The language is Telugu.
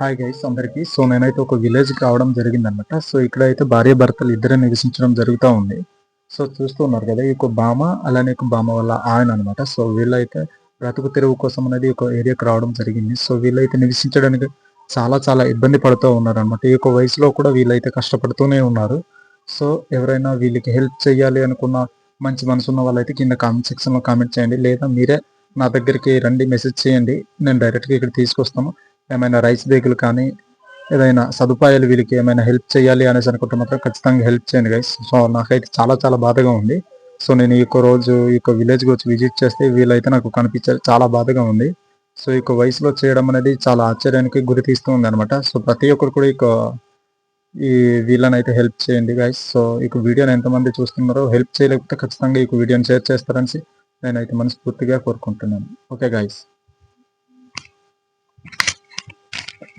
హాయ్ గైస్ అందరికి. సో నేనైతే ఒక విలేజ్కి రావడం జరిగింది అనమాట సో ఇక్కడ అయితే భార్య భర్తలు ఇద్దరే నివసించడం జరుగుతూ ఉంది. సో చూస్తున్నారు కదా ఈ ఒక బామ అలానే ఒక బామ వల్ల ఆయన అనమాట. సో వీళ్ళైతే బ్రతుకు తెరువు కోసం అనేది ఒక ఏరియాకి రావడం జరిగింది. సో వీళ్ళైతే నివసించడానికి చాలా చాలా ఇబ్బంది పడుతూ ఉన్నారు అనమాట ఈ యొక్క వయసులో కూడా వీళ్ళైతే కష్టపడుతూనే ఉన్నారు. సో ఎవరైనా వీళ్ళకి హెల్ప్ చేయాలి అనుకున్న మంచి మనసు ఉన్న వాళ్ళైతే కింద కామెంట్ సెక్షన్లో కామెంట్ చేయండి. లేదా మీరే నా దగ్గరికి రండి మెసేజ్ చేయండి. నేను డైరెక్ట్గా ఇక్కడ తీసుకొస్తాను. ఏమైనా రైస్ బ్యాగులు కానీ ఏదైనా సదుపాయాలు వీళ్ళకి ఏమైనా హెల్ప్ చేయాలి అనేసి అనుకుంటే మాత్రం ఖచ్చితంగా హెల్ప్ చేయండి గైస్ సో నాకైతే చాలా చాలా బాధగా ఉంది. సో నేను ఈ రోజు ఈ విలేజ్కి వచ్చి విజిట్ చేస్తే వీళ్ళైతే నాకు కనిపించారు చాలా బాధగా ఉంది. సో ఈ వయసులో చేయడం అనేది చాలా ఆశ్చర్యానికి గురి తీస్తూ ఉంది అనమాట సో ప్రతి ఒక్కరు కూడా ఇక ఈ వీళ్ళని అయితే హెల్ప్ చేయండి గైస్ సో ఈ వీడియోని ఎంతమంది చూస్తున్నారో హెల్ప్ చేయలేకపోతే ఖచ్చితంగా ఈ వీడియోని షేర్ చేస్తారని నేనైతే మనస్ఫూర్తిగా కోరుకుంటున్నాను. Okay guys